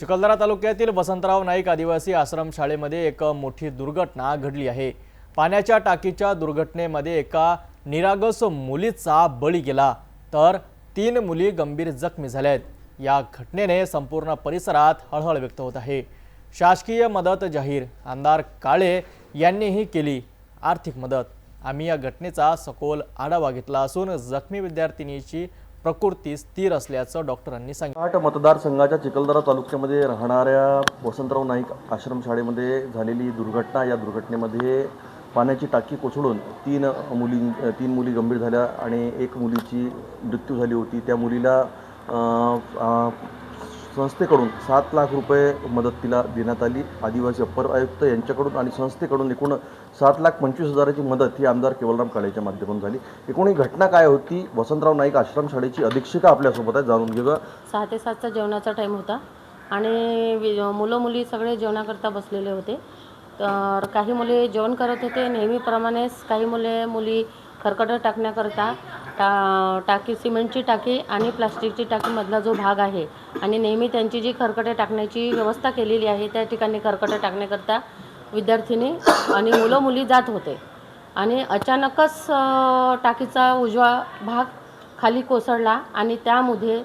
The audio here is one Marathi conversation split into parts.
चिखलदरा तालुक्यातील वसंतराव नाईक आदिवासी आश्रमशाळेमध्ये एक मोठी दुर्घटना घडली आहे. पाण्याच्या टाकीच्या दुर्घटनेमध्ये एका निरागस मुलीचा बळी गेला. तर तीन मुली गंभीर जखमी झाल्या आहेत. या घटनेने संपूर्ण परिसरात हळहळ व्यक्त होत आहे. शासकीय मदत जाहीर. आमदार काळे यांनीही केली आर्थिक मदत. आम्ही या घटनेचा सखोल आढावा घेतला असून जखमी विद्यार्थिनीची प्रकृती स्थिर असल्याचं डॉक्टरांनी सांगितलं. आठ मतदारसंघाच्या चिखलदरा तालुक्यामध्ये राहणाऱ्या वसंतराव नाईक आश्रमशाळेमध्ये झालेली दुर्घटना या दुर्घटनेमध्ये पाण्याची टाकी कोसळून तीन मुली तीन मुली गंभीर झाल्या आणि एक मुलीची मृत्यू झाली होती. त्या मुलीला संस्थेकडून सात लाख रुपये मदत तिला देण्यात आली. आदिवासी अप्पर आयुक्त यांच्याकडून आणि संस्थेकडून एकूण सात लाख पंचवीस हजाराची मदत ही आमदार केवलराम काळेच्या माध्यमातून झाली. एकूण ही घटना काय होती? वसंतराव नाईक आश्रमशाळेची अधीक्षिका आपल्यासोबत आहे. जाणून घेऊया. सहा ते सातचा जेवणाचा टाईम होता आणि मुलं मुली सगळे जेवणाकरता बसलेले होते. तर काही मुले जेवण करत होते. नेहमीप्रमाणेच काही मुले मुली खरकटं टाकण्याकरता टा टाकी सिमेंटची टाकी आणि प्लास्टिकची टाकीमधला जो भाग आहे आणि नेहमी त्यांची जी खरकटे टाकण्याची व्यवस्था केलेली आहे त्या ठिकाणी खरकटं टाकण्याकरता विद्यार्थिनी आणि मुलं मुली जात होते. आणि अचानकच टाकीचा उजवा भाग खाली कोसळला आणि त्यामध्ये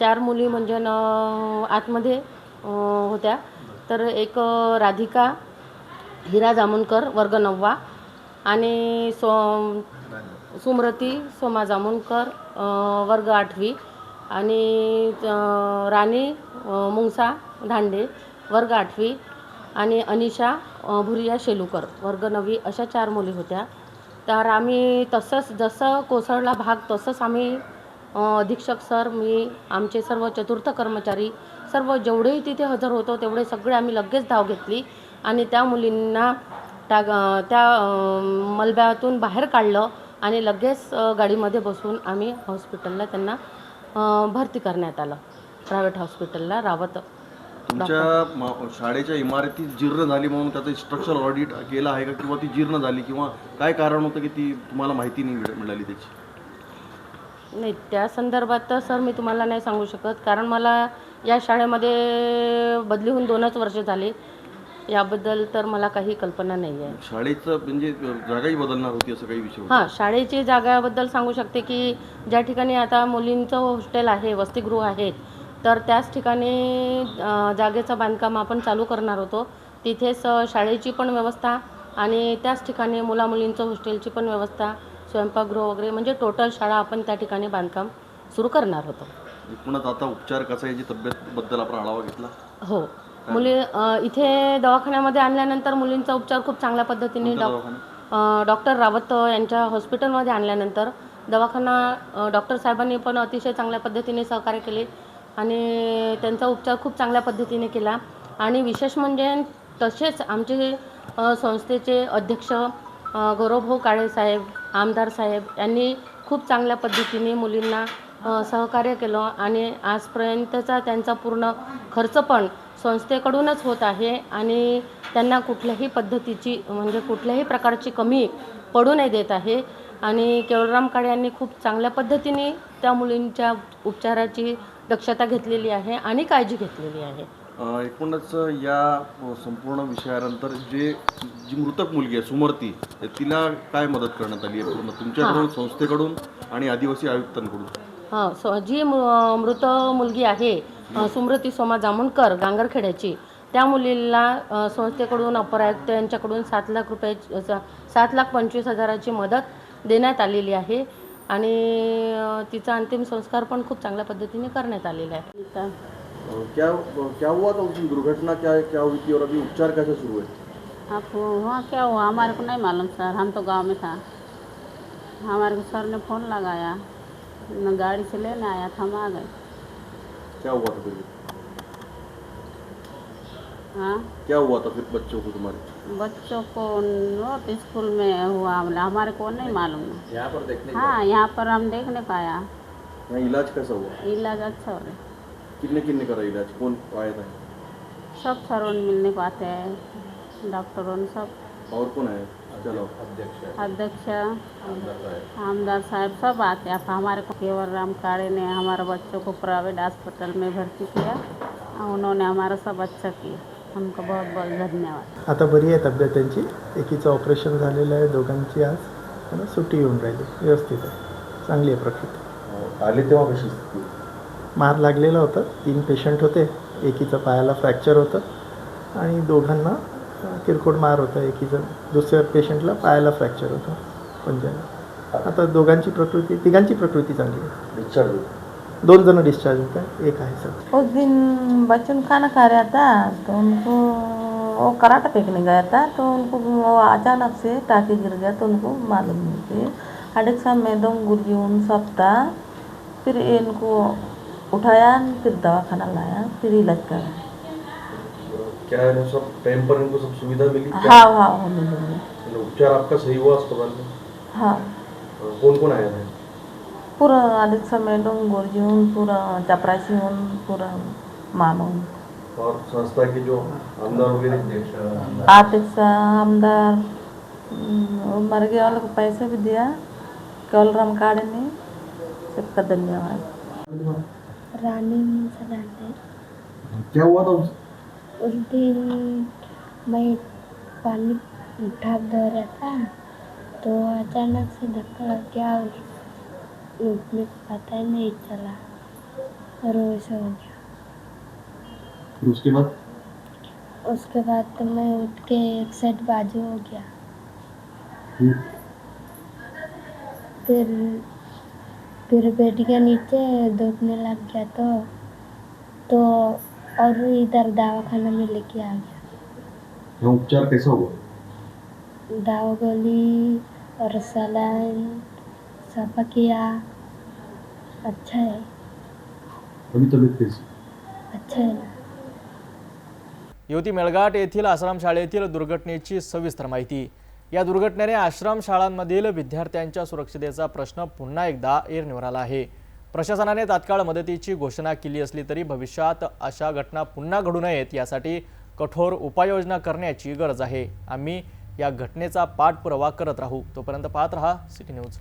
चार मुली म्हणजे न आतमध्ये होत्या. तर एक राधिका हिरा जामुनकर वर्ग नववा आणि सो सुमृती सोमा जामुनकर वर्ग आठवी आणि राणी मुंगसा धांडे वर्ग आठवी आणि अनिशा भुरिया शेलूकर वर्ग नववी अशा चार मुली होत्या. तर आम्ही तसंच जसं कोसळला भाग तसंच आम्ही अधीक्षक सर मी आमचे सर्व चतुर्थ कर्मचारी सर्व जेवढेही तिथे हजर होतो तेवढे सगळे आम्ही लगेच धाव घेतली. आणि त्या मुलींना त्या त्या मलब्यातून बाहेर काढलं आणि लगेच गाडीमध्ये बसून आम्ही हॉस्पिटलला त्यांना भरती करण्यात आलं. प्रायव्हेट हॉस्पिटलला रावत तुमच्या शाळेच्या इमारती जीर्ण झाली म्हणून त्याचं स्ट्रक्चर ऑडिट केलं आहे का? किंवा ती जीर्ण झाली किंवा काय कारण होतं की ती तुम्हाला माहिती नाही मिळ- मिळाली त्याची? नाही त्या संदर्भात तर सर मी तुम्हाला नाही सांगू शकत. कारण मला या शाळेमध्ये बदली होऊन दोनच वर्ष झाले. याबद्दल तर मला काही कल्पना नाही आहे शाळेचं म्हणजे जागाही बदलणार होती असं काही विषय हां शाळेची जागाबद्दल सांगू शकते की ज्या ठिकाणी आता मुलींचं हॉस्टेल आहे वसतिगृह आहेत तर त्याच ठिकाणी जागेचं बांधकाम आपण चालू करणार होतो. तिथेच शाळेची पण व्यवस्था आणि त्याच ठिकाणी मुलामुलींचं हॉस्टेलची पण व्यवस्था स्वयंपाकगृह वगैरे म्हणजे टोटल शाळा आपण त्या ठिकाणी बांधकाम सुरू करणार होतो. एकूणच आता उपचार कसा याची तब्येतबद्दल आपण आढावा घेतला? हो. मुली इथे दवाखान्यामध्ये आणल्यानंतर मुलींचा उपचार खूप चांगल्या पद्धतीने डॉ डॉक्टर रावत यांच्या हॉस्पिटलमध्ये आणल्यानंतर दवाखाना डॉक्टर साहेबांनी पण अतिशय चांगल्या पद्धतीने सहकार्य केले आणि त्यांचा उपचार खूप चांगल्या पद्धतीने केला. आणि विशेष म्हणजे तसेच आमचे संस्थेचे अध्यक्ष गौरवभाऊ काळे साहेब आमदार साहेब यांनी खूप चांगल्या पद्धतीने मुलींना सहकार्य केलं आणि आजपर्यंतचा त्यांचा पूर्ण खर्च पण संस्थेकडूनच होत आहे आणि त्यांना कुठल्याही पद्धतीची म्हणजे कुठल्याही प्रकारची कमी पडू नाही देत आहे. आणि केवळराम काळे यांनी खूप चांगल्या पद्धतीने त्या मुलींच्या उपचाराची दक्षता घेतलेली आहे आणि काळजी घेतलेली आहे. एकूणच या संपूर्ण विषयानंतर जे जी मृतक मुलगी आहे सुमर्ती तिला काय मदत करण्यात आली आहे? पूर्ण तुमच्याकडून संस्थेकडून आणि आदिवासी आयुक्तांकडून? हां सो जी मु- मृत मुलगी आहे सुमृती सोमा जामुनकर गांगरखेड्याची त्या मुलीला संस्थेकडून अपर आयुक्त यांच्याकडून सात लाख रुपये सात लाख पंचवीस हजाराची मदत देण्यात आलेली आहे आणि तिचा अंतिम संस्कार पण खूप चांगल्या पद्धतीने करण्यात आलेला आहे. क्या क्या हुआ था दुर्घटना क्या क्या हुई थी और अभी उपचार कैसे शुरू है? आप वहाँ क्या हुआ? हमारे को नहीं मालूम सर। हम तो गांव में था। हमारे को सर ने फ़ोन लगाया। न गाड़ी से लेने आया था हम आ गए। क्या हुआ था फिर? हाँ? क्या हुआ था फिर बच्चों को तुम्हारे? बच्चों को स्कूल में हुआ हमला हमारे को नहीं मालूम। यहाँ पर देखने हाँ यहाँ पर हम देखने को आया यहाँ इलाज कैसा हुआ? इलाज अच्छा हो रहा है कितने कितने करा इलाज? कौन आया था? सब सरों मिलने आते हैं डॉक्टरों सब। और कौन आया? चलो अध्यक्ष आमदार साहब सब आते हैं। हमारे को केवल राम काड़े ने हमारे बच्चों को प्राइवेट अस्पताल में भर्ती किया उन्होंने हमारा सब अच्छा किया। उनको बहुत बहुत धन्यवाद। आता बरी आहे तब्येत त्यांची? एकीचं ऑपरेशन झालेलं आहे दोघांची आज त्यांना सुट्टी येऊन राहिली व्यवस्थित आहे. चांगली आहे प्रकृती. आले तेव्हा कशी स्थिती? मार लागलेला होता तीन पेशंट होते एकीचं पायाला फ्रॅक्चर होतं आणि दोघांना किरकोळ मार होता एकीचं. दुसऱ्या पेशंटला पायाला फ्रॅक्चर होतं. पंजाला आता दोघांची प्रकृती तिघांची प्रकृती चांगली आहे. डिस्चार्ज दोन जण डिस्चार्ज होत. एक आहे सर उस दिन बच्चों ने खाना खा रहा था तो उनको वो कराटा फेंकने गया था तो उनको वो अचानक से टाके गिर गया. तो उनको मालूम नहीं थे. अडेक साहब में दम गुर्जी उन सब था फिर इनको उठाया फिर दवाखाना लाया फिर इलाज करा क्या है ना सब टाइम पर इनको सब सुविधा मिली हाँ हाँ होने लगे मतलब उपचार आपका सही हुआ अस्पताल में? हाँ। कौन कौन आया था? पूरा उन पूरा चपरासी उन पूरा मालूम और संस्था के जो आमदार वगैरह? आतिफ साहब आमदार हम्म, मर गए वालों को पैसे भी दिया केवल राम काड़े ने सबका धन्यवाद। रानी सलाते क्या हुआ था उस दिन मैं पानी ढाक दे रहा था तो अचानक से धक्का लग गया और उसमें पता ही नहीं चला। और वैसे हो गया। उसके बाद? उसके बाद तो मैं उठ के एक साइड बाजू हो गया। फिर फिर बेड के नीचे दुखने लग गया तो तो और इधर दवाखाना में लेके आ गया। यहाँ उपचार कैसा हुआ? दवा गोली और सलाइन सब किया अच्छा है। अभी तबीयत कैसी? अच्छा है ना। युवती मेळघाट येथील आश्रमशाळेतील दुर्घटनेची सविस्तर माहिती. या दुर्घटनेने आश्रमशाळांमधील विद्यार्थ्यांच्या सुरक्षितेचा प्रश्न पुन्हा एकदा ऐरणीवर आला आहे. प्रशासनाने तात्काळ मदतीची घोषणा केली असली तरी भविष्यात अशा घटना पुन्हा घडू नयेत यासाठी कठोर उपाययोजना करण्याची गरज आहे. आम्ही या घटनेचा पाठपुरावा करत राहू. तोपर्यंत पाहत रहा सिटी न्यूज.